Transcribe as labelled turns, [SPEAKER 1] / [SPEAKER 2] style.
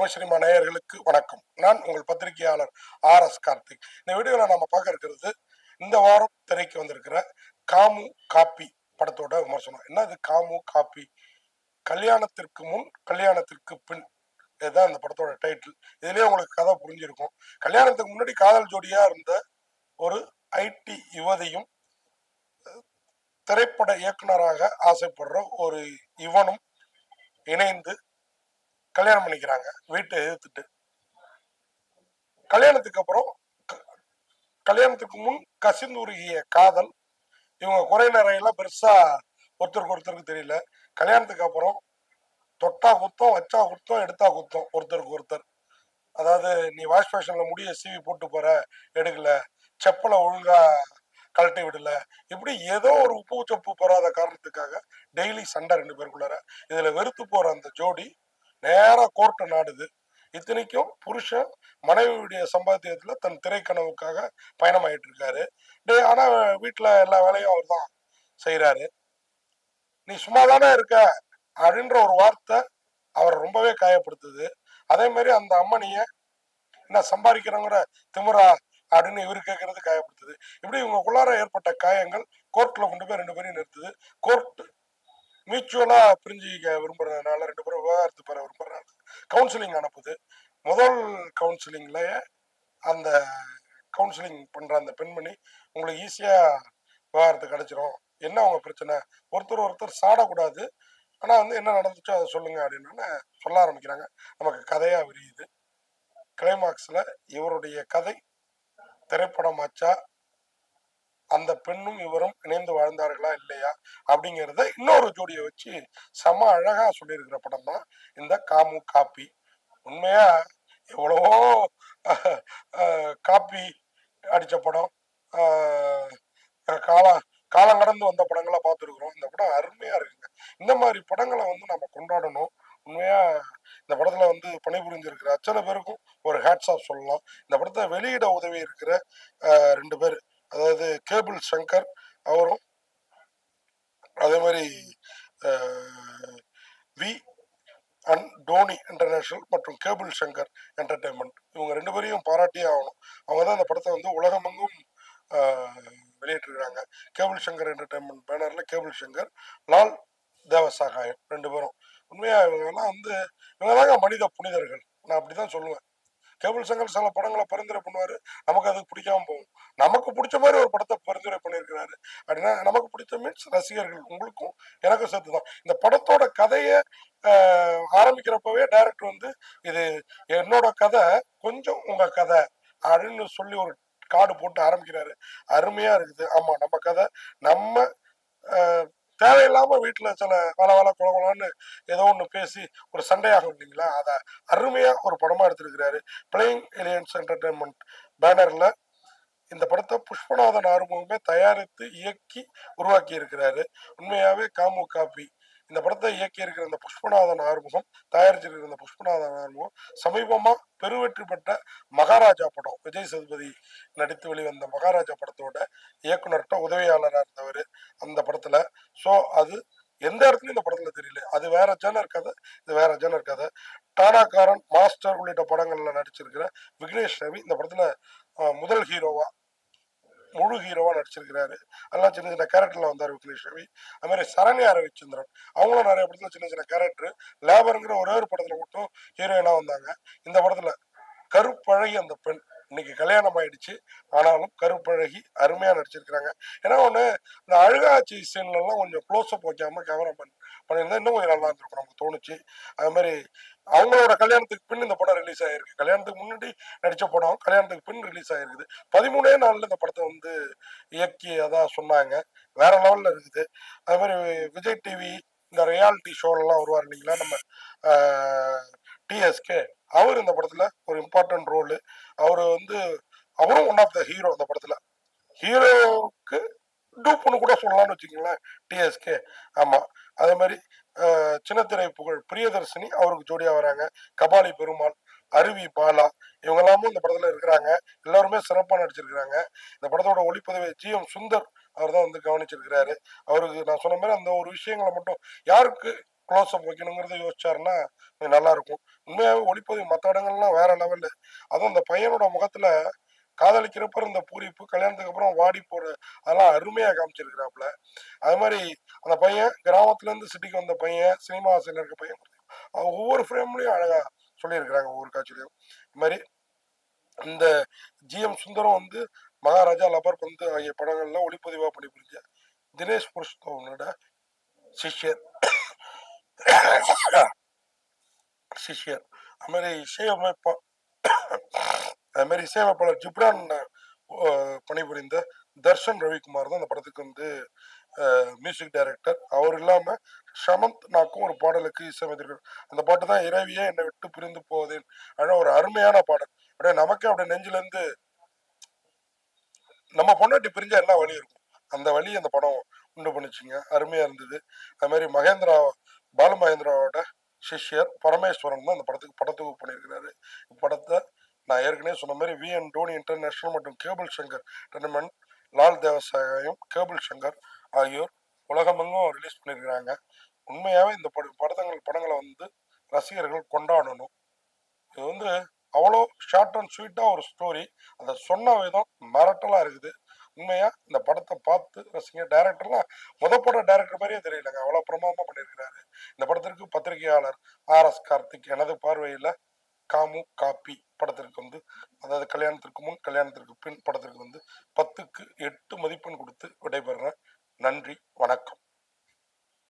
[SPEAKER 1] Tamil cinema நேயர்களுக்கு வணக்கம். நான் உங்கள் பத்திரிகையாளர் ஆர் எஸ் கார்த்திக். இந்த வீடியோவில் நம்ம பார்க்க இருக்கிறது இந்த வாரம் திரைக்கு வந்திருக்கிற காமு காப்பி படத்தோட விமர்சனம். என்ன இது காமு காப்பி? கல்யாணத்திற்கு முன் கல்யாணத்திற்கு பின். இதுதான் இந்த படத்தோட டைட்டில் இதுலயே உங்களுக்கு கதை புரிஞ்சிருக்கும். கல்யாணத்துக்கு முன்னாடி காதல் ஜோடியா இருந்த ஒரு ஐடி யுவதியும் திரைப்பட இயக்குனராக ஆசைப்படுற ஒரு இவனும் இணைந்து கல்யாணம் பண்ணிக்கிறாங்க. வீட்டை எதிர்த்துட்டு கல்யாணத்துக்கு அப்புறம் க- கல்யாணத்துக்கு முன் கசிந்துருகிய காதல் இவங்க குறை நிறையெல்லாம் பெருசா ஒருத்தருக்கு ஒருத்தருக்கு தெரியல. கல்யாணத்துக்கு அப்புறம் தொட்டா குத்தம் வச்சா குத்தம் எடுத்தா குத்தம் ஒருத்தருக்கு ஒருத்தர். அதாவது நீ வாஷ் பேஷன்ல முடிய சீவி போட்டு போற எடுக்கல. செப்பலை ஒழுங்கா கழட்டி விடல. இப்படி ஏதோ ஒரு உப்பு சொப்பு போறாத காரணத்துக்காக டெய்லி சண்டை ரெண்டு பேருக்குள்ளார. இதுல வெறுத்து போற அந்த ஜோடி நேராக கோர்ட்டை நாடுது. இத்தனைக்கும் புருஷன் மனைவியுடைய சம்பாத்தியத்தில் தன் திரைக்கனவுக்காக பயணமாயிட்டு இருக்காரு டே ஆனால் வீட்டில் எல்லா வேலையும் அவர் தான் செய்கிறாரு நீ சும்மா தானே இருக்க? அப்படின்ற ஒரு வார்த்தை அவரை ரொம்பவே காயப்படுத்துது. அதே மாதிரி அந்த அம்மனியை என்ன சம்பாதிக்கிறோங்கிற திமுறா அப்படின்னு இவர் கேட்கறது காயப்படுத்துது. இப்படி இவங்களுக்குள்ளார ஏற்பட்ட காயங்கள் கோர்ட்டில் கொண்டு போய் ரெண்டு பேரையும் நிறுத்துது. கோர்ட் மியூச்சுவலா பிரிஞ்சிக்க விரும்புறதுனால ரெண்டு பேரும் விவகாரத்து பெற விரும்புறதுனால கவுன்சிலிங் அனுப்புது. முதல் கவுன்சிலிங்லயே அந்த கவுன்சிலிங் பண்ற அந்த பெண்மணி உங்களுக்கு ஈஸியா விவகாரத்து கிடைச்சிரும். என்ன உங்க பிரச்சனை? ஒருத்தர் ஒருத்தர் சாடக்கூடாது. ஆனா வந்து என்ன நடந்துச்சோ அதை சொல்லுங்க அப்படின்னு சொல்ல ஆரம்பிக்கிறாங்க. நமக்கு கதையா விரியுது. கிளைமாக்ஸ்ல இவருடைய கதை திரைப்படமாச்சா? அந்த பெண்ணும் இவரும் இணைந்து வாழ்ந்தார்களா இல்லையா அப்படிங்கிறத இன்னொரு ஜோடியை வச்சு செம அழகா சொல்லியிருக்கிற படம் தான் இந்த காமு காப்பி. உண்மையா? எவ்வளவோ காப்பி அடிச்ச படம். காலம் காலம் கடந்து வந்த படங்களை பார்த்துருக்குறோம். இந்த படம் அருமையா இருக்குங்க. இந்த மாதிரி படங்களை வந்து நம்ம கொண்டாடணும். உண்மையா? இந்த படத்துல வந்து பணிபுரிஞ்சிருக்கிற அத்தனை பேருக்கும் ஒரு ஹேட்ஸ் ஆஃப் சொல்லலாம். இந்த படத்தை வெளியிட உதவி இருக்கிற ரெண்டு பேர். அதாவது கேபிள் சங்கர் அவரும் அதே மாதிரி வி அண்ட் டோனி இன்டர்நேஷனல் மற்றும் கேபிள் சங்கர் என்டர்டைன்மெண்ட் இவங்க ரெண்டு பேரையும் பாராட்டியே ஆகணும். அவங்க தான் அந்த படத்தை வந்து உலகமெங்கும் வெளியிட்டிருக்காங்க. வெளியிட்டிருக்கிறாங்க கேபிள் சங்கர் என்டர்டைன்மெண்ட் பேனரில் கேபிள் சங்கர் லால் தேவசாகாயம் ரெண்டு பேரும். உண்மையாக இவங்கெல்லாம் வந்து இவங்க மனித புனிதர்கள். நான் அப்படி தான் சொல்லுவேன். கேபிள் சங்கர் சில படங்களை பரிந்துரை பண்ணுவார். நமக்கு அது பிடிக்காம போகும். நமக்கு பிடிச்ச மாதிரி ஒரு படத்தை பரிந்துரை பண்ணியிருக்கிறாரு. அப்படின்னா நமக்கு பிடிச்ச மீன்ஸ் ரசிகர்கள் உங்களுக்கும் எனக்கும் சேர்த்து தான் இந்த படத்தோட கதையை ஆரம்பிக்கிறப்பவே டைரக்டர் வந்து இது என்னோட கதை கொஞ்சம் உங்க கதை அப்படின்னு சொல்லி ஒரு கார்டு போட்டு ஆரம்பிக்கிறாரு. அருமையா இருக்குது. ஆமா நம்ம கதை நம்ம தேவையில்லாம வீட்டுல சில வள வள குளகுலான்னு ஏதோ ஒண்ணு பேசி ஒரு சண்டையாகும் இல்லைங்களா? அதை அருமையா ஒரு படமா எடுத்திருக்கிறாரு. பிளேயிங் எலியன்ஸ் என்டர்டைன்மெண்ட் பேனர்ல இந்த படத்தை புஷ்பநாதன் ஆறுமுகமே தயாரித்து இயக்கி உருவாக்கி இருக்கிறாரு உண்மையாவே காமு காப்பி இந்த படத்தை இயக்கி இருக்கிற இந்த புஷ்பநாதன் ஆறுமுகம் தயாரிச்சிருக்கிற இந்த புஷ்பநாதன் ஆறுமுகம் சமீபமா பெருவெற்றி பெற்ற மகாராஜா படம். விஜய் சதுபதி நடித்து வெளிவந்த மகாராஜா படத்தோட இயக்குனர்கிட்ட உதவியாளராக இருந்தவர் அந்த படத்துல. ஸோ அது எந்த இடத்துலயும் இந்த படத்துல தெரியல. அது வேற ஜேனர் கதை இது வேற ஜேனர் கதை. டானாக்காரன் மாஸ்டர் உள்ளிட்ட படங்கள்ல நடிச்சிருக்கிற விக்னேஷ் ரவி இந்த படத்துல முதல் ஹீரோவா முழு ஹீரோவா நடிச்சிருக்கிறாரு. அதெல்லாம் சின்ன சின்ன கேரக்டர்ல வந்தார் விக்னேஷ் ரவி அது மாதிரி சரண்யா ரவிச்சந்திரன். அவங்களும் நிறைய படத்துல சின்ன சின்ன கேரக்டர் லேபருங்கிற ஒரே ஒரு படத்துல மட்டும் ஹீரோயினா வந்தாங்க. இந்த படத்துல கருப்பழகி அந்த பெண். இன்னைக்கு கல்யாணம் ஆயிடுச்சு ஆனாலும் கருப்பழகி அருமையா நடிச்சிருக்கிறாங்க. ஏன்னா ஒன்று இந்த அழுகாட்சி சீன்ல எல்லாம் கொஞ்சம் க்ளோஸ் அப் வைக்காம கேமரா பண்ணி பண்ணியிருந்தா இன்னும் கொஞ்சம் நல்லா இருந்திருக்கும் நமக்கு தோணுச்சு. அது மாதிரி அவங்களோட கல்யாணத்துக்கு பின் இந்த படம் ரிலீஸ் ஆயிருக்கு. கல்யாணத்துக்கு முன்னாடி நடிச்ச படம் கல்யாணத்துக்கு பின் ரிலீஸ் ஆயிருக்குது. பதிமூணே நாள்ல இந்த படத்தை வந்து இயக்கி அதான் சொன்னாங்க. வேற லெவல்ல இருக்குது. அது மாதிரி விஜய் டிவி இந்த ரியாலிட்டி ஷோலாம் வருவார் இல்லைங்களா? நம்ம டிஎஸ்கே அவர் இந்த படத்துல ஒரு இம்பார்ட்டன்ட் ரோலு அவர் வந்து அவரும் ஒன் ஆஃப் த ஹீரோ அந்த படத்துல. ஹீரோவுக்கு டூப்புன்னு கூட சொல்லலாம்னு வச்சுக்கோங்களேன் டிஎஸ்கே ஆமா. அதே மாதிரி சின்னத்திரை புகழ் பிரியதர்ஷினி அவருக்கு ஜோடியா வராங்க. கபாலி பெருமாள் அருவி பாலா இவங்க எல்லாமும் இந்த படத்துல இருக்கிறாங்க. எல்லாருமே சிறப்பாக நடிச்சிருக்கிறாங்க. இந்த படத்தோட ஒளிப்பதிவை ஜி எம் சுந்தர் அவர் தான் வந்து கவனிச்சிருக்கிறாரு. அவருக்கு நான் சொன்ன மாதிரி அந்த ஒரு விஷயங்களை மட்டும் யாருக்கு க்ளோஸ்அப் வைக்கணுங்கிறத யோசிச்சாருன்னா கொஞ்சம் நல்லாயிருக்கும். உண்மையாகவே ஒளிப்பதிவு மற்ற இடங்கள்லாம் வேற லெவலில் அதுவும் அந்த பையனோட முகத்தில் காதலிக்கிறப்ப இருந்த பூரிப்பு கல்யாணத்துக்கு அப்புறம் வாடி போற அதெல்லாம் அருமையாக காமிச்சிருக்கிறாப்புல. அது மாதிரி அந்த பையன் கிராமத்துலேருந்து சிட்டிக்கு வந்த பையன் சினிமா ஆசையில் இருக்க பையன் ஒவ்வொரு ஃப்ரேம்லையும் அழகாக சொல்லியிருக்கிறாங்க ஒவ்வொரு காட்சியிலையும். இது மாதிரி இந்த ஜிஎம் சுந்தரம் வந்து மகாராஜா லபர் பந்து ஆகிய படங்கள்ல பண்ணி பணிபுரிஞ்ச தினேஷ் புருஷோனோட சிஷ்யர். சிஷ்யர் அது மாதிரி இசையமைப்பா அது மாதிரி இசையமைப்பாளர் ஜிப்ரான் பணிபுரிந்த தர்ஷன் ரவிக்குமார் தான் அந்த படத்துக்கு வந்து மியூசிக் டைரக்டர் அவர் இல்லாம ஷமந்த் நாக்கும் ஒரு பாடலுக்கு இசையமைத்திருக்கார் அந்த பாட்டு தான் இரவியே என்னை விட்டு பிரிந்து போவதேன் அப்படின்னு ஒரு அருமையான பாடல் அப்படியே நமக்கே அப்படியே நெஞ்சில இருந்து நம்ம பொண்டாட்டி பிரிஞ்சா என்ன வழி இருக்கும் அந்த வழி அந்த படம் உண்டு பண்ணுச்சுங்க அருமையா இருந்தது அது மாதிரி மகேந்திரா பாலு மகேந்திராவோட சிஷ்யர் பரமேஸ்வரன் தான் அந்த படத்துக்கு படத்துக்கு பண்ணியிருக்கிறாரு. இப்படத்தை நான் ஏற்கனவே சொன்ன மாதிரி வி என் டோனி இன்டர்நேஷனல் மற்றும் cable Shankar entertainment Lal Devasahayam cable Shankar ஆகியோர் உலகமெங்கும் ரிலீஸ் பண்ணியிருக்கிறாங்க. உண்மையாகவே இந்த பட படத்தங்கள் படங்களை வந்து ரசிகர்கள் கொண்டாடணும். இது வந்து அவ்வளோ ஷார்ட் அண்ட் ஸ்வீட்டாக ஒரு ஸ்டோரி அதை சொன்ன விதம் மிரட்டலாக இருக்குது. உண்மையா? இந்த படத்தை பார்த்து ரசிங்க. டைரக்டர்லாம் முத படம் டைரக்டர் மாதிரியே தெரியலங்க. அவ்வளோ பிரமாதமாக பண்ணியிருக்கிறாரு. இந்த படத்திற்கு பத்திரிகையாளர் ஆர் எஸ் கார்த்திக் எனது பார்வையில் காமு காப்பி படத்திற்கு வந்து அதாவது கல்யாணத்திற்கு முன் கல்யாணத்திற்கு பின் படத்திற்கு வந்து பத்துக்கு எட்டு மதிப்பெண் கொடுத்து விடைபெறுறேன். நன்றி வணக்கம்.